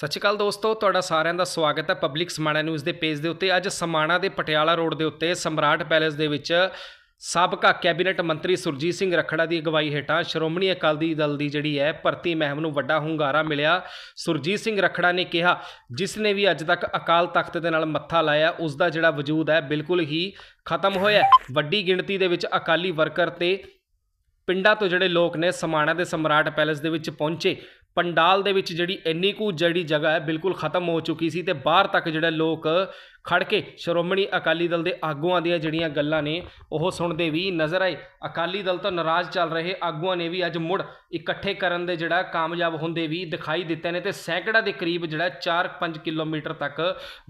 ਸਤਿ ਸ਼੍ਰੀ ਅਕਾਲ ਦੋਸਤੋ, ਤੁਹਾਡਾ ਸਾਰਿਆਂ ਦਾ ਸਵਾਗਤ ਹੈ ਪਬਲਿਕ ਸਮਾਣਾ ਨਿਊਜ਼ ਦੇ ਪੇਜ ਦੇ ਉੱਤੇ। ਅੱਜ ਸਮਾਣਾ ਦੇ ਪਟਿਆਲਾ ਰੋਡ ਦੇ ਉੱਤੇ ਸਮਰਾਟ ਪੈਲੇਸ ਦੇ ਵਿੱਚ ਸਾਬਕਾ ਕੈਬਨਿਟ ਮੰਤਰੀ ਸੁਰਜੀਤ ਸਿੰਘ ਰਖੜਾ ਦੀ ਅਗਵਾਈ ਹੇਠਾਂ ਸ਼੍ਰੋਮਣੀ ਅਕਾਲੀ ਦਲ ਦੀ ਜਿਹੜੀ ਹੈ ਭਰਤੀ ਮਹਿਮ ਨੂੰ ਵੱਡਾ ਹੁੰਗਾਰਾ ਮਿਲਿਆ। ਸੁਰਜੀਤ ਸਿੰਘ ਰਖੜਾ ਨੇ ਕਿਹਾ, ਜਿਸ ਨੇ ਵੀ ਅੱਜ ਤੱਕ ਅਕਾਲ ਤਖਤ ਦੇ ਨਾਲ ਮੱਥਾ ਲਾਇਆ, ਉਸ ਦਾ ਜਿਹੜਾ ਵਜੂਦ ਹੈ ਬਿਲਕੁਲ ਹੀ ਖਤਮ ਹੋਇਆ ਵੱਡੀ ਗਿਣਤੀ ਦੇ ਵਿੱਚ ਅਕਾਲੀ ਵਰਕਰ ਤੇ ਪਿੰਡਾਂ ਤੋਂ ਜਿਹੜੇ ਲੋਕ ਨੇ ਸਮਾਣਾ ਦੇ ਸਮਰਾਟ ਪੈਲੇਸ ਦੇ ਵਿੱਚ ਪਹੁੰਚੇ। ਪੰਡਾਲ ਦੇ ਵਿੱਚ ਜਿਹੜੀ ਇੰਨੀ ਕੁ ਜਿਹੜੀ ਜਗ੍ਹਾ ਹੈ, ਬਿਲਕੁਲ ਖਤਮ ਹੋ ਚੁੱਕੀ ਸੀ ਤੇ ਬਾਹਰ ਤੱਕ ਜਿਹੜੇ ਲੋਕ ਖੜ ਕੇ ਸ਼੍ਰੋਮਣੀ ਅਕਾਲੀ ਦਲ ਦੇ ਆਗੂਆਂ ਦੀਆਂ ਜਿਹੜੀਆਂ ਗੱਲਾਂ ਨੇ, ਉਹ ਸੁਣਦੇ ਵੀ ਨਜ਼ਰ ਆਏ। ਅਕਾਲੀ ਦਲ ਤੋਂ ਨਾਰਾਜ਼ ਚੱਲ ਰਹੇ ਆਗੂਆਂ ਨੇ ਵੀ ਅੱਜ ਮੁੜ ਇਕੱਠੇ ਕਰਨ ਦੇ ਜਿਹੜਾ ਕਾਮਯਾਬ ਹੁੰਦੇ ਵੀ ਦਿਖਾਈ ਦਿੱਤੇ ਨੇ ਤੇ ਸੈਂਕੜਾ ਦੇ ਕਰੀਬ ਜਿਹੜਾ 4-5 ਕਿਲੋਮੀਟਰ ਤੱਕ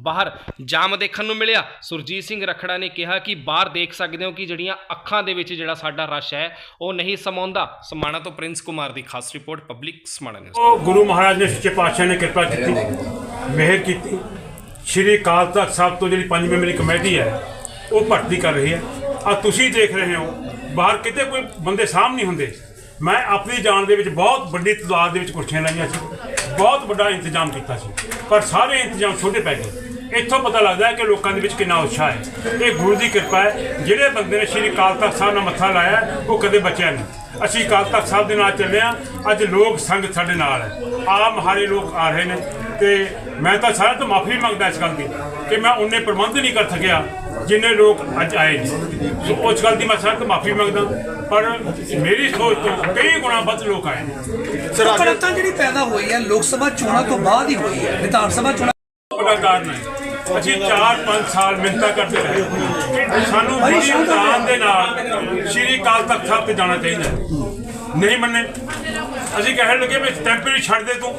ਬਾਹਰ ਜਾਮ ਦੇਖਣ ਨੂੰ ਮਿਲਿਆ। ਸੁਰਜੀਤ ਸਿੰਘ ਰਖੜਾ ਨੇ ਕਿਹਾ ਕਿ ਬਾਹਰ ਦੇਖ ਸਕਦੇ ਹੋ ਕਿ ਜਿਹੜੀਆਂ ਅੱਖਾਂ ਦੇ ਵਿੱਚ ਜਿਹੜਾ ਸਾਡਾ ਰਸ਼ ਹੈ, ਉਹ ਨਹੀਂ ਸਮਾਉਂਦਾ। ਸਮਾਣਾ ਤੋਂ ਪ੍ਰਿੰਸ ਕੁਮਾਰ ਦੀ ਖਾਸ ਰਿਪੋਰਟ, ਪਬਲਿਕ ਸਮਾਣਾ ਨਿਊਜ਼। ਉਹ ਗੁਰੂ ਮਹਾਰਾਜ ਨੇ ਸੱਚੇ ਪਾਤਸ਼ਾਹ ਨੇ ਕਿਰਪਾ ਕੀਤੀ, ਮਿਹਰ ਕੀਤੀ। ਸ਼੍ਰੀ ਅਕਾਲ ਤਖਤ ਸਾਹਿਬ ਤੋਂ ਜਿਹੜੀ ਪੰਜ ਮੈਂਬਰੀ ਕਮੇਟੀ ਹੈ, ਉਹ ਭਰਤੀ ਕਰ ਰਹੀ ਹੈ। ਆ ਤੁਸੀਂ ਦੇਖ ਰਹੇ ਹੋ, ਬਾਹਰ ਕਿਤੇ ਕੋਈ ਬੰਦੇ ਸਾਹਮ ਨਹੀਂ ਹੁੰਦੇ। ਮੈਂ ਆਪਣੀ ਜਾਨ ਦੇ ਵਿੱਚ ਬਹੁਤ ਵੱਡੀ ਤਾਦਾਦ ਦੇ ਵਿੱਚ ਕੁਰਸੀਆਂ ਲਾਈਆਂ ਸੀ, ਬਹੁਤ ਵੱਡਾ ਇੰਤਜ਼ਾਮ ਕੀਤਾ ਸੀ, ਪਰ ਸਾਰੇ ਇੰਤਜ਼ਾਮ ਛੋਟੇ ਪੈ ਗਏ। ਇੱਥੋਂ ਪਤਾ ਲੱਗਦਾ ਹੈ ਕਿ ਲੋਕਾਂ ਦੇ ਵਿੱਚ ਕਿੰਨਾ ਉਤਸ਼ਾਹ ਹੈ। ਇਹ ਗੁਰੂ ਦੀ ਕਿਰਪਾ ਹੈ, ਜਿਹੜੇ ਬੰਦੇ ਨੇ ਸ਼੍ਰੀ ਅਕਾਲ ਤਖਤ ਸਾਹਿਬ ਨਾਲ ਮੱਥਾ ਲਾਇਆ, ਉਹ ਕਦੇ ਬਚਿਆ ਨਹੀਂ। ਅਸੀਂ ਅਕਾਲ ਤਖਤ ਸਾਹਿਬ ਦੇ ਨਾਲ ਚੱਲੇ ਹਾਂ, ਅੱਜ ਲੋਕ ਸੰਗਤ ਸਾਡੇ ਨਾਲ ਹੈ। ਆਮ ਹਾਰੇ ਲੋਕ ਆ ਰਹੇ ਨੇ ਤੇ ਮੈਂ ਤਾਂ ਸਾਰਿਆਂ ਤੋਂ ਮਾਫੀ ਮੰਗਦਾ ਇਸ ਗੱਲ ਦੀ ਕਿ ਮੈਂ ਉਹਨੇ ਪ੍ਰਬੰਧ ਨਹੀਂ ਕਰ ਸਕਿਆ ਜਿੰਨੇ ਲੋਕ ਅੱਜ ਆਏ ਨੇ। ਸੋ ਉਸ ਗੱਲ ਦੀ ਮੈਂ ਸਾਰਿਆਂ ਤੋਂ ਮਾਫੀ ਮੰਗਦਾ ਪਰ ਮੇਰੀ ਸੋਚ ਤੋਂ ਕਈ ਗੁਣਾ ਵੱਧ ਲੋਕ ਆਏ ਨੇ। ਕਰਤਾ ਜਿਹੜੀ ਪੈਦਾ ਹੋਈ ਹੈ ਲੋਕ ਸਭਾ ਚੋਣਾਂ ਤੋਂ ਬਾਅਦ ਹੀ ਹੋਈ ਹੈ ਵਿਧਾਨ ਸਭਾ ਚੋਣਾਂ ਬੜਾ ਕਾਰਨ ਹੈ ਅਸੀਂ 4-5 ਸਾਲ ਮਿਹਨਤਾਂ ਕਰਦੇ ਰਹੇ। ਕਿ ਸਾਨੂੰ ਬੜੀ ਉਦਾਨ ਦੇ ਨਾਲ ਸ਼੍ਰੀ ਅਕਾਲ ਤਖਤ ਸਾਹਿਬ ਤੇ ਜਾਣਾ ਚਾਹੀਦਾ। ਨਹੀਂ ਮੰਨੇ। ਅਸੀਂ ਕਹਿਣ ਲੱਗੇ ਵੀ ਟੈਂਪਰੇਰੀ ਛੱਡ ਦੇ ਤੂੰ।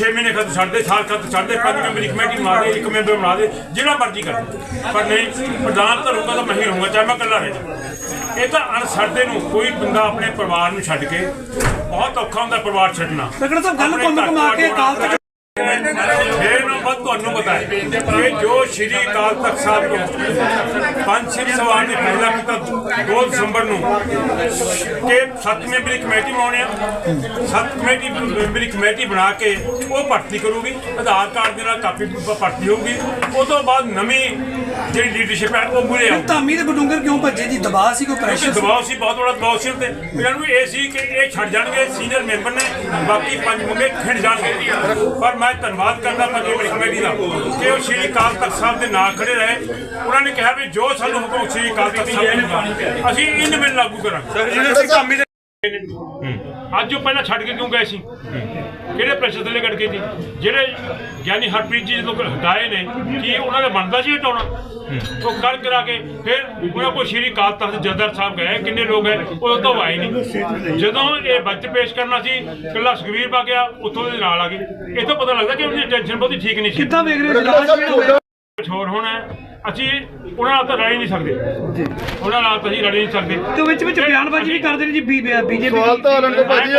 6 ਮਹੀਨੇ ਖਤ ਛੱਡ ਦੇ ਸਾਲ ਖਤ ਛੱਡ ਦੇ ਪੰਜ ਮੈਂਬਰੀ ਕਮੇਟੀ ਬਣਾ ਦੇ ਇੱਕ ਮੈਂਬਰ ਬਣਾ ਦੇ ਜਿਹੜਾ ਮਰਜ਼ੀ ਕਰ ਪਰ ਨਹੀਂ ਪ੍ਰਧਾਨ ਤਾਂ ਰੂਗਾ ਤਾਂ ਮੈਂ ਹੀ ਰਹੂੰਗਾ ਚਾਹੇ ਮੈਂ ਇਕੱਲਾ ਰਹਿ। ਇਹ ਤਾਂ ਅਣਸਰਦੇ ਨੂੰ ਕੋਈ ਬੰਦਾ ਆਪਣੇ ਪਰਿਵਾਰ ਨੂੰ ਛੱਡ ਕੇ ਬਹੁਤ ਔਖਾ ਹੁੰਦਾ ਪਰਿਵਾਰ ਛੱਡਣਾ। ਰਗੜਾ ਸਾਹਿਬ ਗੱਲ ਘੁੰਮ ਘੁਮਾ ਕੇ ਅਕਾਲ ਤਖਤ ਫੇਰ ਨੂੰ ਵੱਧ ਤੁਹਾਨੂੰ ਪਤਾ ਹੈ ਜੋ ਸ਼੍ਰੀ ਅਕਾਲ ਤਖਤ ਸਾਹਿਬ ਤੋਂ ਪੰਜ ਸਿੰਘ ਸਵਾਰ ਨੇ ਪਹਿਲਾ ਕੀਤਾ 2 ਦਸੰਬਰ ਨੂੰ ਕਿ ਸੱਤ ਮੈਂਬਰੀ ਕਮੇਟੀ ਬਣਾਉਣੀ ਆ। ਸੱਤ ਕਮੇਟੀ ਮੈਂਬਰੀ ਕਮੇਟੀ ਬਣਾ ਕੇ ਉਹ ਭਰਤੀ ਕਰੂਗੀ ਆਧਾਰ ਕਾਰਡ ਦੇ ਨਾਲ ਕਾਪੀ ਭਰਤੀ ਹੋਊਗੀ ਉਸ ਤੋਂ ਬਾਅਦ ਨਵੀਂ ਜਿਹੜੀ ਲੀਡਰਸ਼ਿਪ ਹੈ ਉਹ ਮੂਰੇ ਆਊਗੀ ਧਾਮੀ ਦੇ ਬਡੂੰਗਰ ਕਿਉਂ ਭੱਜੇ ਜੀ? ਦਬਾਅ ਸੀ ਕੋਈ ਪ੍ਰੈਸ਼ਰ ਦਬਾਅ ਸੀ ਬਹੁਤ ਬੜਾ ਦਬਾਅ ਸੀ ਉੱਤੇ ਇਹਨਾਂ ਨੂੰ ਇਹ ਸੀ ਕਿ ਇਹ ਛੱਡ ਜਾਣਗੇ ਸੀਨੀਅਰ ਮੈਂਬਰ ਨੇ ਬਾਕੀ ਪੰਜ ਮੁੰਡੇ ਖਿੰਡ ਜਾਣਗੇ। ਪਰ ਮੈਂ ਧੰਨਵਾਦ ਕਰਦਾ ਪੰਜ ਕਮੇਟੀ ਦਾ ਕਿ ਉਹ ਸ਼੍ਰੀ ਅਕਾਲ ਤਖਤ ਸਾਹਿਬ ਦੇ ਨਾਲ ਖੜੇ ਰਹੇ। ਉਹਨਾਂ ਨੇ ਕਿਹਾ ਵੀ ਜੋ ਸਾਨੂੰ ਹੁਕਮ ਸ਼੍ਰੀ ਅਕਾਲ ਤਖਤ ਸਾਹਿਬ ਨੇ ਦਿੱਤਾ, ਅਸੀਂ ਇਨ ਬਿਨ ਲਾਗੂ ਕਰਾਂਗੇ। ਜਿਹੜੇ ਕਾਮੀ ਦੇ ਅੱਜ ਉਹ ਪਹਿਲਾਂ ਛੱਡ ਕੇ ਕਿਉਂ ਗਏ ਸੀ? ਕਿਹੜੇ ਪ੍ਰੈਸ਼ਰ ਥੱਲੇ ਕੱਢ ਕੇ ਸੀ ਜਿਹੜੇ ਗਿਆਨੀ ਹਰਪ੍ਰੀਤ ਜੀ ਜਦੋਂ ਹਟਾਏ ਨੇ ਕੀ ਉਹਨਾਂ ਦਾ ਬਣਦਾ ਸੀ ਹਟਾਉਣਾ ਉਹ ਕਰ ਕਰਾ ਕੇ ਫਿਰ ਉਹਨਾਂ ਕੋਲ ਸ਼੍ਰੀ ਅਕਾਲ ਤਖਤ ਜਦਰ ਸਾਹਿਬ ਗਏ। ਕਿੰਨੇ ਲੋਕ ਗਏ? ਉਹ ਤਾਂ ਆਏ ਨਹੀਂ। ਜਦੋਂ ਇਹ ਬੱਚ ਪੇਸ਼ ਕਰਨਾ ਸੀ ਕੱਲਾ ਸੁਖਵੀਰ ਪਾ ਗਿਆ ਉੱਥੋਂ ਦੇ ਨਾਲ ਆ ਗਏ। ਇੱਥੋਂ ਪਤਾ ਲੱਗਦਾ ਕਿ ਉਹਦੀ ਟੈਨਸ਼ਨ ਬਹੁਤੀ ਠੀਕ ਨਹੀਂ ਸੀ। ਕਿੱਦਾਂ ਵੇਖ ਰਹੇ ਹੋ? ਕੁਛ ਹੋਰ ਹੋਣਾ। ਅਸੀਂ ਉਹਨਾਂ ਨਾਲ ਤਾਂ ਲੜ ਹੀ ਨਹੀਂ ਸਕਦੇ। ਉਹਨਾਂ ਨਾਲ ਤਾਂ ਅਸੀਂ ਲੜ ਹੀ ਨਹੀਂ ਸਕਦੇ। ਤੇ ਵਿੱਚ ਵਿੱਚ ਬਿਆਨਬਾਜ਼ੀ ਵੀ ਕਰਦੇ ਨੇ ਜੀ ਬੀਜੇਪੀ ਸਵਾਲ ਤਾਂ ਉਹਨਾਂ ਦੇ ਭਾਜੀ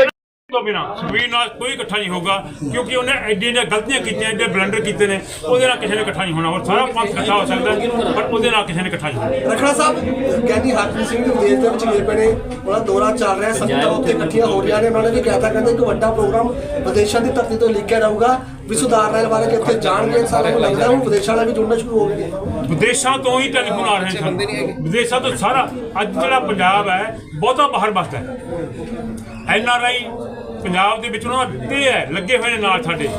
ਤੋਂ ਬਿਨਾ ਸੁਖਬੀਰ ਨਾਲ ਕੋਈ ਇਕੱਠਾ ਨਹੀਂ ਹੋਗਾ ਕਿਉਂਕਿ ਉਹਨੇ ਐਡੀਆਂ ਦੀਆਂ ਗਲਤੀਆਂ ਕੀਤੀਆਂ ਐਡੇ ਬਲੰਡਰ ਕੀਤੇ ਨੇ ਉਹਦੇ ਨਾਲ ਕਿਸੇ ਨੇ ਇਕੱਠਾ ਨਹੀਂ ਹੋਣਾ ਔਰ ਸਾਰਾ ਪੰਥ ਇਕੱਠਾ ਹੋ ਸਕਦਾ ਪਰ ਉਹਦੇ ਨਾਲ ਕਿਸੇ ਨੇ ਇਕੱਠਾ ਨਹੀਂ ਹੋਣਾ। ਰਖੜਾ ਸਾਹਿਬ ਕਹਿੰਦੀ ਹਰਪ੍ਰੀਤ ਸਿੰਘ ਵੀ ਵਿਦੇਸ਼ ਦੇ ਵਿੱਚ ਗਏ ਪਏ ਨੇ ਉਹਨਾਂ ਦੌਰਾ ਚੱਲ ਰਿਹਾ ਸੰਗਤਾਂ ਉੱਥੇ ਇਕੱਠੀਆਂ ਹੋ ਰਹੀਆਂ ਨੇ। ਉਹਨਾਂ ਨੇ ਵੀ ਕਹਿਤਾ ਕਹਿੰਦੇ ਇੱਕ ਵੱਡਾ ਪ੍ਰੋਗਰਾਮ ਵਿਦੇਸ਼ਾਂ ਦੀ ਧਰਤੀ ਤੋਂ ਲਿਖਿਆ ਜਾਊਗਾ ਵੀ ਸੁਧਾਰ ਰਹਿਣ ਵਾਲੇ ਕਿੱਥੇ ਜਾਣਗੇ ਸਾਰਿਆਂ ਨੂੰ ਲੱਗਦਾ ਹੁਣ ਵਿਦੇਸ਼ਾਂ ਵਾਲੇ ਵੀ ਜੁੜਨਾ ਸ਼ੁਰੂ ਹੋ ਗਏ। ਵਿਦੇਸ਼ਾਂ ਤੋਂ ਹੀ ਟੈਲੀਫੋਨ ਆ ਰਹੇ ਹਨ ਵਿਦੇਸ਼ਾਂ ਤੋਂ ਸਾਰਾ ਅੱਜ ਜਿਹੜਾ ਪੰਜਾਬ ਹੈ ਬਹੁਤਾ ਬਾਹਰ ਬਸਦਾ ਹੈ। ਐਨ ਆਰ ਆਈ ਪੰਜਾਬ ਦੇ ਵਿੱਚ ਉਹਨਾਂ ਦਾ ਤੇ ਹੈ, ਲੱਗੇ ਹੋਏ ਨੇ ਨਾਲ ਸਾਡੇ।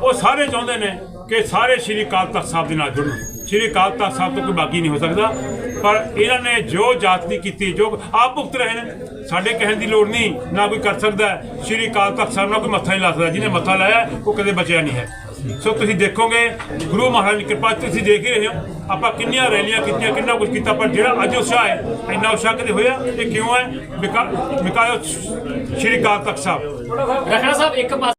ਉਹ ਸਾਰੇ ਚਾਹੁੰਦੇ ਨੇ ਕਿ ਸਾਰੇ ਸ਼੍ਰੀ ਅਕਾਲ ਤਖਤ ਸਾਹਿਬ ਦੇ ਨਾਲ ਜੁੜਨ। ਸ਼੍ਰੀ ਅਕਾਲ ਤਖਤ ਸਾਹਿਬ ਤੋਂ ਕੋਈ ਬਾਕੀ ਨਹੀਂ ਹੋ ਸਕਦਾ, ਪਰ ਇਹਨਾਂ ਨੇ ਜੋ ਜਾਤੀ ਕੀਤੀ, ਜੋ ਆਪ ਭੁਗਤ ਰਹੇ ਨੇ, ਸਾਡੇ ਕਹਿਣ ਦੀ ਲੋੜ ਨਹੀਂ, ਨਾ ਕੋਈ ਕਰ ਸਕਦਾ। ਸ਼੍ਰੀ ਅਕਾਲ ਤਖਤ ਸਾਹਿਬ ਨਾਲ ਕੋਈ ਮੱਥਾ ਨਹੀਂ ਲਾ ਸਕਦਾ, ਜਿਹਨੇ ਮੱਥਾ ਲਾਇਆ, ਉਹ ਕਦੇ ਬਚਿਆ ਨਹੀਂ ਹੈ। ਸੋ ਤੁਸੀਂ ਦੇਖੋਗੇ, ਗੁਰੂ ਮਹਾਰਾਜ ਦੀ ਕਿਰਪਾ ਤੁਸੀਂ ਦੇਖ ਹੀ ਰਹੇ ਹੋ, ਆਪਾਂ ਕਿੰਨੀਆਂ ਰੈਲੀਆਂ ਕੀਤੀਆਂ, ਕਿੰਨਾ ਕੁਝ ਕੀਤਾ, ਪਰ ਜਿਹੜਾ ਅੱਜ ਉਤਸ਼ਾਹ ਹੈ, ਇੰਨਾ ਉਤਸ਼ਾਹ ਕਦੇ ਹੋਇਆ? ਇਹ ਕਿਉਂ ਹੈ? ਵਿਕਾਸ ਸ਼੍ਰੀ ਅਕਾਲ ਤਖਤ ਸਾਹਿਬ। ਰਖੜਾ ਸਾਹਿਬ ਇੱਕ ਪਾਸੇ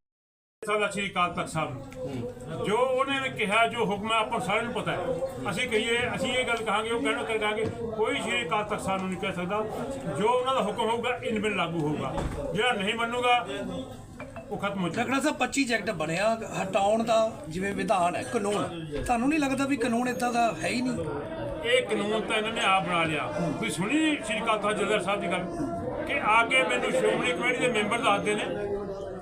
ਸਾਡਾ ਸ਼੍ਰੀ ਅਕਾਲ ਤਖਤ ਸਾਹਿਬ ਜੋ ਉਹਨੇ ਨੇ ਕਿਹਾ ਜੋ ਹੁਕਮ ਹੈ ਆਪਾਂ ਸਾਰਿਆਂ ਨੂੰ ਪਤਾ ਹੈ। ਅਸੀਂ ਕਹੀਏ ਅਸੀਂ ਇਹ ਗੱਲ ਕਹਾਂਗੇ ਉਹ ਕਹਿਣਾ ਕਰ ਕਹਾਂਗੇ ਕੋਈ ਸ਼੍ਰੀ ਅਕਾਲ ਤਖਤ ਸਾਹਿਬ ਨੂੰ ਨਹੀਂ ਕਹਿ ਸਕਦਾ। ਜੋ ਉਹਨਾਂ ਦਾ ਹੁਕਮ ਹੋਊਗਾ ਇਨ ਬਿਨ ਲਾਗੂ ਹੋਊਗਾ। ਜਿਹੜਾ ਨਹੀਂ ਮੰਨੂਗਾ ਉਹ ਖਤਮ ਹੋ ਰਗੜਾ ਸਾਹਿਬ 25 ਜੈਕਟ ਬਣਿਆ ਹਟਾਉਣ ਦਾ ਜਿਵੇਂ ਵਿਧਾਨ ਹੈ ਕਾਨੂੰਨ। ਤੁਹਾਨੂੰ ਨਹੀਂ ਲੱਗਦਾ ਵੀ ਕਾਨੂੰਨ ਇਦਾਂ ਦਾ ਹੈ ਹੀ ਨਹੀਂ? ਇਹ ਕਾਨੂੰਨ ਤਾਂ ਇਹਨਾਂ ਨੇ ਆਪ ਬਣਾ ਲਿਆ। ਤੁਸੀਂ ਸੁਣੀ ਸ਼੍ਰੀ ਅਕਾਲ ਤਖਤ ਜਥੇਦਾਰ ਸਾਹਿਬ ਦੀ ਗੱਲ? ਕਿ ਆ ਕੇ ਮੈਨੂੰ ਸ਼੍ਰੋਮਣੀ ਕਮੇਟੀ ਦੇ ਮੈਂਬਰ ਦੱਸਦੇ ਨੇ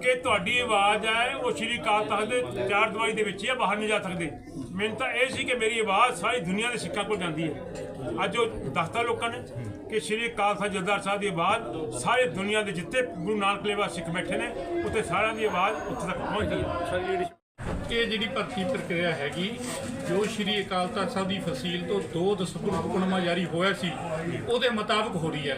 ਕਿ ਤੁਹਾਡੀ ਆਵਾਜ਼ ਹੈ, ਉਹ ਸ਼੍ਰੀ ਅਕਾਲ ਤਖਤ ਦੇ ਚਾਰ ਦੀਵਾਰੀ ਦੇ ਵਿੱਚ ਹੀ ਹੈ ਬਾਹਰ ਨਹੀਂ ਜਾ ਸਕਦੇ। ਮੈਨੂੰ ਤਾਂ ਇਹ ਸੀ ਕਿ ਮੇਰੀ ਆਵਾਜ਼ ਸਾਰੀ ਦੁਨੀਆ ਦੇ ਸਿੱਖਾਂ ਕੋਲ ਜਾਂਦੀ ਹੈ। ਅੱਜ ਉਹ ਦੱਸਤਾ ਲੋਕਾਂ ਨੇ ਕਿ ਸ਼੍ਰੀ ਅਕਾਲ ਤਖਤ ਜਥੇਦਾਰ ਸਾਹਿਬ ਦੀ ਆਵਾਜ਼ ਸਾਰੀ ਦੁਨੀਆ ਦੇ ਜਿੱਥੇ ਗੁਰੂ ਨਾਨਕ ਲੇਵਾ ਸਿੱਖ ਬੈਠੇ ਨੇ, ਉੱਥੇ ਸਾਰਿਆਂ ਦੀ ਆਵਾਜ਼ ਉੱਥੇ ਤੱਕ ਪਹੁੰਚਦੀ ਹੈ। ਇਹ ਜਿਹੜੀ ਭਰਤੀ ਪ੍ਰਕਿਰਿਆ ਹੈਗੀ, ਜੋ ਸ਼੍ਰੀ ਅਕਾਲ ਤਖਤ ਸਾਹਿਬ ਦੀ ਫਸੀਲ ਤੋਂ 2 ਦਸੰਬਰ ਹੁਕਮਨਾਮਾ ਜਾਰੀ ਹੋਇਆ ਸੀ, ਉਹਦੇ ਮੁਤਾਬਕ ਹੋ ਰਹੀ ਹੈ।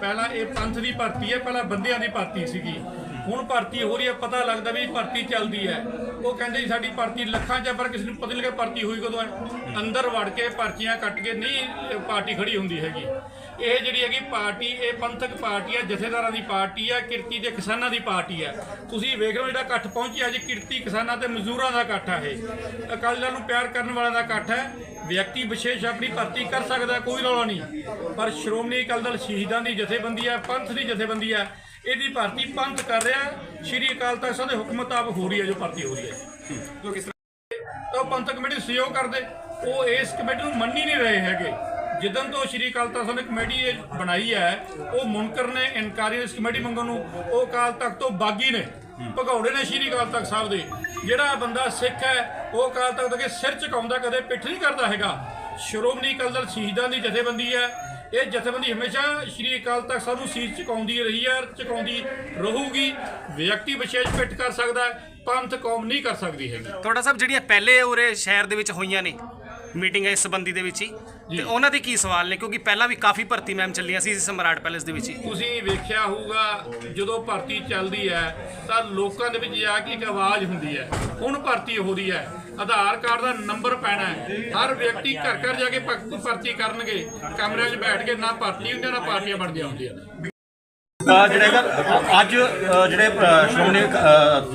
ਪਹਿਲਾਂ ਇਹ ਪੰਥ ਦੀ ਭਰਤੀ ਹੈ, ਪਹਿਲਾਂ ਬੰਦਿਆਂ ਦੀ ਭਰਤੀ ਸੀਗੀ। ਹੁਣ ਭਰਤੀ ਹੋ ਰਹੀ ਹੈ, ਪਤਾ ਲੱਗਦਾ ਵੀ ਭਰਤੀ ਚੱਲਦੀ ਹੈ। ਉਹ ਕਹਿੰਦੇ ਜੀ ਸਾਡੀ ਭਰਤੀ ਲੱਖਾਂ ਚ ਪਰ ਕਿਸੇ ਨੂੰ ਪਤਾ ਨਹੀਂ ਲੱਗਿਆ ਭਰਤੀ ਹੋਈ ਕਦੋਂ ਹੈ। ਅੰਦਰ ਵੜ ਕੇ ਪਰਚੀਆਂ ਕੱਟ ਕੇ ਨਹੀਂ ਪਾਰਟੀ ਖੜੀ ਹੁੰਦੀ ਹੈਗੀ। ਇਹ ਜਿਹੜੀ ਹੈਗੀ ਪਾਰਟੀ ਇਹ ਪੰਥਕ ਪਾਰਟੀ ਹੈ ਜਥੇਦਾਰਾਂ ਦੀ ਪਾਰਟੀ ਹੈ ਕਿਰਤੀ ਤੇ ਕਿਸਾਨਾਂ ਦੀ ਪਾਰਟੀ ਹੈ ਤੁਸੀਂ ਵੇਖ ਰਹੇ ਹੋ ਜਿਹੜਾ ਇਕੱਠ ਪਹੁੰਚਿਆ ਜੀ ਕਿਰਤੀ ਕਿਸਾਨਾਂ ਤੇ ਮਜ਼ਦੂਰਾਂ ਦਾ ਇਕੱਠ ਹੈ ਇਹ। ਅਕਾਲੀ ਦਲ ਨੂੰ ਪਿਆਰ ਕਰਨ ਵਾਲਿਆਂ ਦਾ ਇਕੱਠ ਹੈ। ਵਿਅਕਤੀ ਵਿਸ਼ੇਸ਼ ਆਪਣੀ ਭਰਤੀ ਕਰ ਸਕਦਾ ਕੋਈ ਰੌਲਾ ਨਹੀਂ। ਪਰ ਸ਼੍ਰੋਮਣੀ ਅਕਾਲੀ ਦਲ ਸ਼ਹੀਦਾਂ ਦੀ ਜਥੇਬੰਦੀ ਹੈ ਪੰਥ ਦੀ ਜਥੇਬੰਦੀ ਹੈ ਇਹਦੀ ਭਰਤੀ ਪੰਥ ਕਰ ਰਿਹਾ। ਸ਼੍ਰੀ ਅਕਾਲ ਤਖਤ ਸਾਹਿਬ ਦੇ ਹੁਕਮ ਮੁਤਾਬਕ ਹੋ ਰਹੀ ਹੈ ਜੋ ਭਰਤੀ ਹੋ ਰਹੀ ਹੈ। ਤਾਂ ਉਹ ਪੰਥਕ ਕਮੇਟੀ ਸਹਿਯੋਗ ਕਰਦੇ। ਉਹ ਇਸ ਕਮੇਟੀ ਨੂੰ ਮੰਨ ਹੀ ਨਹੀਂ ਰਹੇ ਹੈਗੇ। ਜਿੱਦਨ ਤੋਂ ਸ਼੍ਰੀ ਅਕਾਲ ਤਖਤ ਸਾਹਿਬ ਨੇ ਕਮੇਟੀ ਇਹ ਬਣਾਈ ਹੈ, ਉਹ ਮੁਨਕਰ ਨੇ, ਇਨਕਾਰੀ ਇਸ ਕਮੇਟੀ ਮੰਗਣ ਨੂੰ, ਉਹ ਅਕਾਲ ਤਖਤ ਤੋਂ ਬਾਗੀ ਨੇ, ਭਗੌੜੇ ਨੇ ਸ਼੍ਰੀ ਅਕਾਲ ਤਖਤ ਸਾਹਿਬ ਦੇ। ਜਿਹੜਾ ਬੰਦਾ ਸਿੱਖ ਹੈ, ਉਹ ਅਕਾਲ ਤਖਤ ਅੱਗੇ ਸਿਰ ਝੁਕਾਉਂਦਾ, ਕਦੇ ਪਿੱਠ ਨਹੀਂ ਕਰਦਾ ਹੈਗਾ। ਸ਼੍ਰੋਮਣੀ ਅਕਾਲੀ ਦਲ ਸ਼ਹੀਦਾਂ ਦੀ ਜਥੇਬੰਦੀ ਹੈ। ਇਹ ਜਥੇਬੰਦੀ ਹਮੇਸ਼ਾ ਸ਼੍ਰੀ ਅਕਾਲ ਤਖਤ ਸਾਹਿਬ ਨੂੰ ਸੀਸ ਝੁਕਾਉਂਦੀ ਰਹੀ ਹੈ, ਝੁਕਾਉਂਦੀ ਰਹੂਗੀ। ਵਿਅਕਤੀ ਵਿਸ਼ੇਸ਼ ਪਿੱਠ ਕਰ ਸਕਦਾ ਹੈ, ਪੰਥ ਕੌਮ ਨਹੀਂ ਕਰ ਸਕਦੀ ਹੈਗੀ। ਤੁਹਾਡਾ ਸਾਹਿਬ, ਜਿਹੜੀਆਂ ਪਹਿਲੇ ਉਰੇ ਸ਼ਹਿਰ ਦੇ ਵਿੱਚ ਹੋਈਆਂ ਨੇ ਮੀਟਿੰਗ ਇਸ ਸੰਬੰਧੀ ਦੇ ਵਿੱਚ ਹੀ। ਤੇ ਉਹਨਾਂ ਦੇ ਕੀ ਸਵਾਲ ਨੇ? ਕਿਉਂਕਿ ਪਹਿਲਾਂ ਵੀ ਕਾਫੀ ਭਰਤੀ ਮੈਮ ਚੱਲੀਆਂ ਸੀ ਸਮਰਾਟ ਪੈਲੇਸ ਦੇ ਵਿੱਚ ਹੀ। ਤੁਸੀਂ ਵੇਖਿਆ ਹੋਊਗਾ ਜਦੋਂ ਭਰਤੀ ਚੱਲਦੀ ਹੈ ਤਾਂ ਲੋਕਾਂ ਦੇ ਵਿੱਚ ਜਾ ਕੇ ਇੱਕ ਆਵਾਜ਼ ਹੁੰਦੀ ਹੈ। ਹੁਣ ਭਰਤੀ ਹੋ ਰਹੀ ਹੈ। ਆਧਾਰ ਕਾਰਡ ਦਾ ਨੰਬਰ ਪੈਣਾ ਹੈ। ਹਰ ਵਿਅਕਤੀ ਘਰ ਘਰ ਜਾ ਕੇ ਭਰਤੀ ਕਰਨਗੇ। ਕਮਰਿਆਂ 'ਚ ਬੈਠ ਕੇ ਨਾ ਭਰਤੀ ਹੁੰਦੀਆਂ ਨਾ ਪਾਰਟੀਆਂ ਬਣਦੀਆਂ ਹੁੰਦੀਆਂ ਜਿਹੜਾ ਹੈਗਾ ਅੱਜ ਅ, ਜਿਹੜੇ ਅ, ਸ਼੍ਰੋਮਣੀ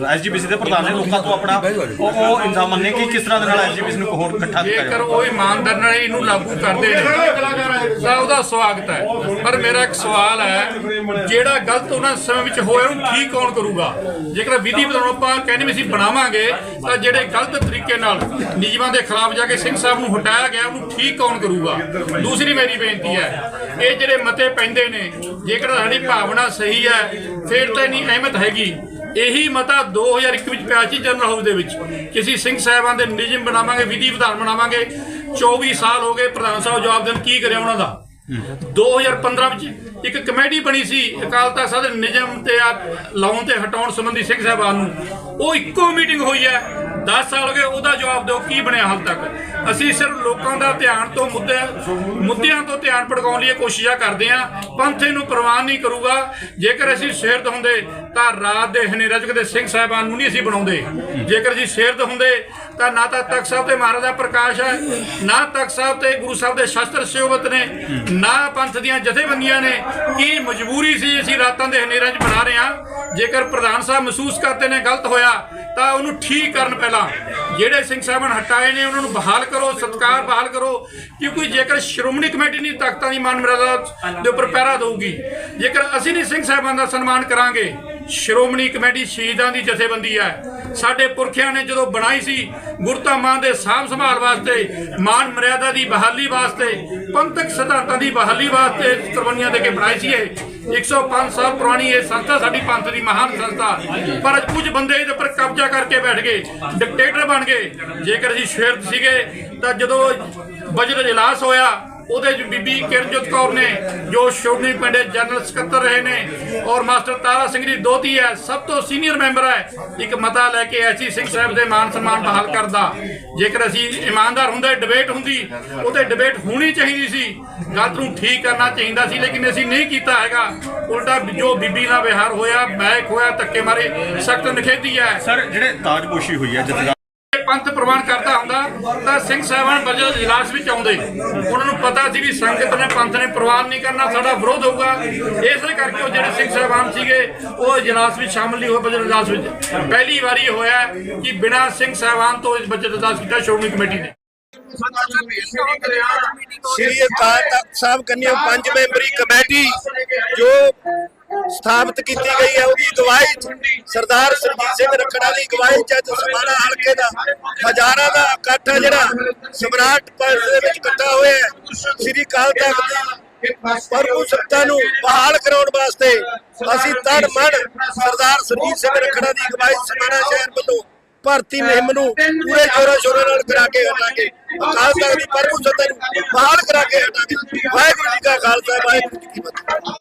ਐਸਜੀਪੀਸੀ ਦੇ ਪ੍ਰਧਾਨ ਨੇ ਲੋਕਾਂ ਤੋਂ ਆਪਣਾ ਉਹ ਉਹ ਮੰਨੇ ਕਿ ਕਿਸ ਤਰ੍ਹਾਂ ਦੇ ਨਾਲ ਐਸਜੀਪੀਸੀ ਨੂੰ ਹੋਰ ਇਕੱਠਾ ਕੀਤਾ ਜੇਕਰ ਉਹ ਇਮਾਨਦਾਰ ਨਾਲ ਇਹਨੂੰ ਲਾਗੂ ਕਰਦੇ ਨੇ ਤਾਂ ਉਹਦਾ ਸਵਾਗਤ ਹੈ। ਪਰ ਮੇਰਾ ਇੱਕ ਸਵਾਲ ਹੈ ਜਿਹੜਾ ਗਲਤ ਉਹਨਾਂ ਸਮੇਂ ਵਿੱਚ ਹੋਇਆ, ਉਹਨੂੰ ਠੀਕ ਕੌਣ ਕਰੂਗਾ? ਜੇਕਰ ਵਿਧੀ ਵਿਧਾਨ ਆਪਾਂ ਕਹਿੰਦੇ ਵੀ ਅਸੀਂ ਬਣਾਵਾਂਗੇ, ਤਾਂ ਜਿਹੜੇ ਗਲਤ ਤਰੀਕੇ ਨਾਲ ਨਿਯਮਾਂ ਦੇ ਖਿਲਾਫ ਜਾ ਕੇ ਸਿੰਘ ਸਾਹਿਬ ਨੂੰ ਹਟਾਇਆ ਗਿਆ, ਉਹਨੂੰ ਠੀਕ ਕੌਣ ਕਰੂਗਾ? ਦੂਸਰੀ ਮੇਰੀ ਬੇਨਤੀ ਹੈ, ਇਹ ਜਿਹੜੇ ਮਤੇ ਪੈਂਦੇ ਨੇ, ਜੇਕਰ ਸਾਡੀ ਭਾਵਨਾ ਸਹੀ ਹੈ, ਫਿਰ ਤਾਂ ਨਹੀਂ ਅਹਿਮਤ ਹੈਗੀ। ਇਹੀ ਮਤਾ 2001 ਵਿੱਚ ਪਿਆ ਸੀ ਜਨਰਲ ਹਾਊਸ ਦੇ ਵਿੱਚ, ਕਿ ਅਸੀਂ ਸਿੰਘ ਸਾਹਿਬਾਨ ਦੇ ਨਿਯਮ ਬਣਾਵਾਂਗੇ, ਵਿਧੀ ਵਿਧਾਨ ਬਣਾਵਾਂਗੇ। 24 ਸਾਲ ਹੋ ਗਏ ਪ੍ਰਧਾਨ ਸਾਹਿਬ ਜਵਾਬ ਦੇਣ, ਕੀ ਕਰਿਆ ਉਹਨਾਂ ਦਾ? 2015 ਵਿੱਚ ਇੱਕ ਕਮੇਟੀ ਬਣੀ ਸੀ ਅਕਾਲ ਤਖਤ ਸਾਹਿਬ ਦੇ ਨਿਯਮ ਤੇ ਲਾਉਣ ਤੇ ਹਟਾਉਣ ਸੰਬੰਧੀ ਸਿੰਘ ਸਾਹਿਬਾਨ ਨੂੰ। ਉਹ ਇੱਕੋ ਮੀਟਿੰਗ ਹੋਈ ਹੈ। 10 ਸਾਲ ਹੋ ਗਏ ਉਹਦਾ ਜਵਾਬ ਦਿਓ, ਕੀ ਬਣਿਆ ਹਾਲ ਤੱਕ? ਅਸੀਂ ਸਿਰਫ ਲੋਕਾਂ ਦਾ ਧਿਆਨ ਤੋਂ ਮੁੱਦੇ ਮੁੱਦਿਆਂ ਤੋਂ ਧਿਆਨ ਭਟਕਾਉਣ ਲਈ ਕੋਸ਼ਿਸ਼ਾਂ ਕਰਦੇ ਹਾਂ। ਪੰਥ ਇਹਨੂੰ ਪ੍ਰਵਾਨ ਨਹੀਂ ਕਰੂਗਾ। ਜੇਕਰ ਅਸੀਂ ਸ਼ੇਰਦ ਹੁੰਦੇ ਤਾਂ ਰਾਤ ਦੇ ਹਨੇਰੇ ਦੇ ਸਿੰਘ ਸਾਹਿਬਾਨ ਨੂੰ ਨਹੀਂ ਅਸੀਂ ਬਣਾਉਂਦੇ। ਜੇਕਰ ਅਸੀਂ ਸ਼ੇਰਦ ਹੁੰਦੇ ਤਾਂ ਨਾ ਤਾਂ ਤਖਤ ਸਾਹਿਬ ਤੇ ਮਹਾਰਾਜਾ ਪ੍ਰਕਾਸ਼ ਹੈ, ਨਾ ਤਖਤ ਸਾਹਿਬ ਤੇ ਗੁਰੂ ਸਾਹਿਬ ਦੇ ਸ਼ਸਤਰ ਸਿਓਬਤ ਨੇ, ਨਾ ਪੰਥ ਦੀਆਂ ਜਥੇਬੰਦੀਆਂ ਨੇ। ਕੀ ਮਜਬੂਰੀ ਸੀ ਅਸੀਂ ਰਾਤਾਂ ਦੇ ਹਨੇਰਾਂ 'ਚ ਬਣਾ ਰਹੇ ਹਾਂ? ਜੇਕਰ ਪ੍ਰਧਾਨ ਸਾਹਿਬ ਮਹਿਸੂਸ ਕਰਦੇ ਨੇ, ਗਲਤ ਹੋਇਆ, ਤਾਂ ਉਹਨੂੰ ਠੀਕ ਕਰਨ ਪਹਿਲਾਂ ਜਿਹੜੇ ਸਿੰਘ ਸਾਹਿਬਾਨ ਹਟਾਏ ਨੇ, ਉਹਨਾਂ ਨੂੰ ਬਹਾਲ ਕਰੋ, ਸਤਕਾਰ ਬਹਾਲ ਕਰੋ। ਕਿਉਂਕਿ ਜੇਕਰ ਸ਼੍ਰੋਮਣੀ ਕਮੇਟੀ ਨਹੀਂ ਤਖਤਾਂ ਦੀ ਮਾਨ ਮਰਿਆਦਾ ਦੇ ਉੱਪਰ ਪਹਿਰਾ ਦੇਊਗੀ, ਜੇਕਰ ਅਸੀਂ ਨਹੀਂ ਸਿੰਘ ਸਾਹਿਬਾਨ ਦਾ ਸਨਮਾਨ ਕਰਾਂਗੇ, ਸ਼੍ਰੋਮਣੀ ਕਮੇਟੀ ਸ਼ਹੀਦਾਂ ਦੀ ਜਥੇਬੰਦੀ ਹੈ। ਸਾਡੇ ਪੁਰਖਿਆਂ ਨੇ ਜਦੋਂ ਬਣਾਈ ਸੀ ਗੁਰਤਾ ਮਾਂ ਦੇ ਸਾਂਭ ਸੰਭਾਲ ਵਾਸਤੇ, ਮਾਨ ਮਰਿਆਦਾ ਦੀ ਬਹਾਲੀ ਵਾਸਤੇ, ਪੰਥਕ ਸਿਧਾਂਤਾਂ ਦੀ ਬਹਾਲੀ ਵਾਸਤੇ ਕੁਰਬਾਨੀਆਂ ਦੇ ਕੇ ਬਣਾਈ ਸੀ ਇਹ 105 ਸਾਲ ਪੁਰਾਣੀ ਇਹ ਸੰਸਥਾ ਸਾਡੀ ਪੰਥ ਦੀ ਮਹਾਨ ਸੰਸਥਾ। ਪਰ ਅੱਜ ਕੁਝ ਬੰਦੇ ਇਹਦੇ ਉੱਪਰ ਕਬਜ਼ਾ ਕਰਕੇ ਬੈਠ ਗਏ, ਡਿਕਟੇਟਰ ਬਣ ਗਏ। ਜੇਕਰ ਅਸੀਂ ਸ਼ੇਰਤ ਸੀਗੇ, ਤਾਂ ਜਦੋਂ ਬਜਟ ਇਜਲਾਸ ਹੋਇਆ ਉਹਦੇ ਚ ਬੀਬੀ ਕਿਰਨਜੋਤ ਕੌਰ ਨੇ, ਜੋ ਸ਼੍ਰੋਮਣੀ ਪਿੰਡ ਜਨਰਲ ਸਕੱਤਰ ਰਹੇ ਨੇ ਔਰ ਮਾਸਟਰ ਤਾਰਾ ਸਿੰਘ ਦੀ ਦੋਤੀ ਹੈ, ਸਭ ਤੋਂ ਸੀਨੀਅਰ ਮੈਂਬਰ ਹੈ, ਇੱਕ ਮਤਾ ਲੈ ਕੇ ਐਸੀ ਸਿੰਘ ਸਾਹਿਬ ਦੇ ਮਾਨ ਸਨਮਾਨ ਬਹਾਲ ਕਰਦਾ। ਜੇਕਰ ਅਸੀਂ ਇਮਾਨਦਾਰ ਹੁੰਦੇ ਡਿਬੇਟ ਹੁੰਦੀ ਉਹਤੇ ਡਿਬੇਟ ਹੋਣੀ ਚਾਹੀਦੀ ਸੀ ਗਲਤ ਨੂੰ ਠੀਕ ਕਰਨਾ ਚਾਹੀਦਾ ਸੀ, ਲੇਕਿਨ ਅਸੀਂ ਨਹੀਂ ਕੀਤਾ ਹੈਗਾ। ਉਲਟਾ ਜੋ ਬੀਬੀ ਨਾਲ ਵਿਹਾਰ ਹੋਇਆ ਮੈਕ ਹੋਇਆ, ਧੱਕੇ ਮਾਰੇ, ਸਖਤ ਨਿਖੇਧੀ ਹੈ। ਸਰ, ਜਿਹੜੇ ਤਾਜਪੋਸ਼ੀ ਹੋਈ ਹੈ, ਜਥੇਦਾਰ ਪੰਥ ਪ੍ਰਵਾਨ ਕਰਦਾ ਹੁੰਦਾ, ਤਾਂ ਸਿੰਘ ਸਾਹਿਬਾਨ ਬਜਟ ਇਜਲਾਸ ਵਿੱਚ ਆਉਂਦੇ। ਉਹਨਾਂ ਨੂੰ ਪਤਾ ਸੀ ਵੀ ਸੰਗਤ ਨੇ ਪੰਥ ਨੇ ਪ੍ਰਵਾਨ ਨਹੀਂ ਕਰਨਾ, ਸਾਡਾ ਵਿਰੋਧ ਹੋਊਗਾ। ਇਸੇ ਕਰਕੇ ਉਹ ਜਿਹੜੇ ਸਿੰਘ ਸਾਹਿਬਾਨ ਸੀਗੇ, ਉਹ ਇਜਲਾਸ ਵਿੱਚ ਸ਼ਾਮਲ ਨਹੀਂ ਹੋਏ ਬਜਟ ਇਜਲਾਸ ਵਿੱਚ। ਪਹਿਲੀ ਵਾਰੀ ਹੋਇਆ ਕਿ ਬਿਨਾਂ ਸਿੰਘ ਸਾਹਿਬਾਨ ਤੋਂ ਇਸ ਬਜਟ ਇਜਲਾਸ ਕੀਤਾ ਸ਼੍ਰੋਮਣੀ ਕਮੇਟੀ ਨੇ। ਸ਼੍ਰੀ ਅਕਾਲ ਤਖਤ ਸਾਹਿਬ ਕੰਨਿਆ ਪੰਜ ਮੈਂਬਰੀ ਕਮੇਟੀ, ਜੋ ਸਥਾਪਿਤ ਕੀਤੀ ਗਈ ਹੈ, ਉਹਦੀ ਅਗਵਾਈ 'ਚ ਸਰਦਾਰ ਸਰਜੀਤ ਸਿੰਘ ਰੱਖੜਾ ਦੀ ਅਗਵਾਈ ਚ ਸਮਾਣਾ ਹਲਕੇ ਦਾ, ਹਜ਼ਾਰਾਂ ਦਾ ਇਕੱਠ ਹੈ ਜਿਹੜਾ ਸਮਰਾਟ ਪੈਲਸ ਦੇ ਵਿੱਚ ਇਕੱਠਾ ਹੋਇਆ ਹੈ। ਸ਼੍ਰੀ ਅਕਾਲ ਤਖਤ ਦੀ ਪ੍ਰਭੂ ਸੱਤਾ ਨੂੰ ਬਹਾਲ ਕਰਾਉਣ ਵਾਸਤੇ ਅਸੀਂ ਤੜ ਮਨ ਸਰਦਾਰ ਸਰਜੀਤ ਸਿੰਘ ਰੱਖੜਾ ਦੀ ਅਗਵਾਈ ਸਮਾਣਾ ਸ਼ਹਿਰ ਵੱਲੋਂ ਭਾਰਤੀ ਮੁਹਿੰਮ ਨੂੰ ਪੂਰੇ ਜੋਰਾਂ ਸ਼ੋਰਾਂ ਨਾਲ ਕਰਾ ਕੇ ਹਟਾਂਗੇ। ਅਕਾਲ ਤਖਤ ਦੀ ਪ੍ਰਭੂ ਸੱਤਾ ਨੂੰ ਬਹਾਲ ਕਰਾ ਕੇ ਹਟਾਂਗੇ। ਵਾਹਿਗੁਰੂ ਜੀ ਕਾ ਖਾਲਸਾ, ਵਾਹਿਗੁਰੂ ਜੀ ਕੀ ਫਤਿਹ।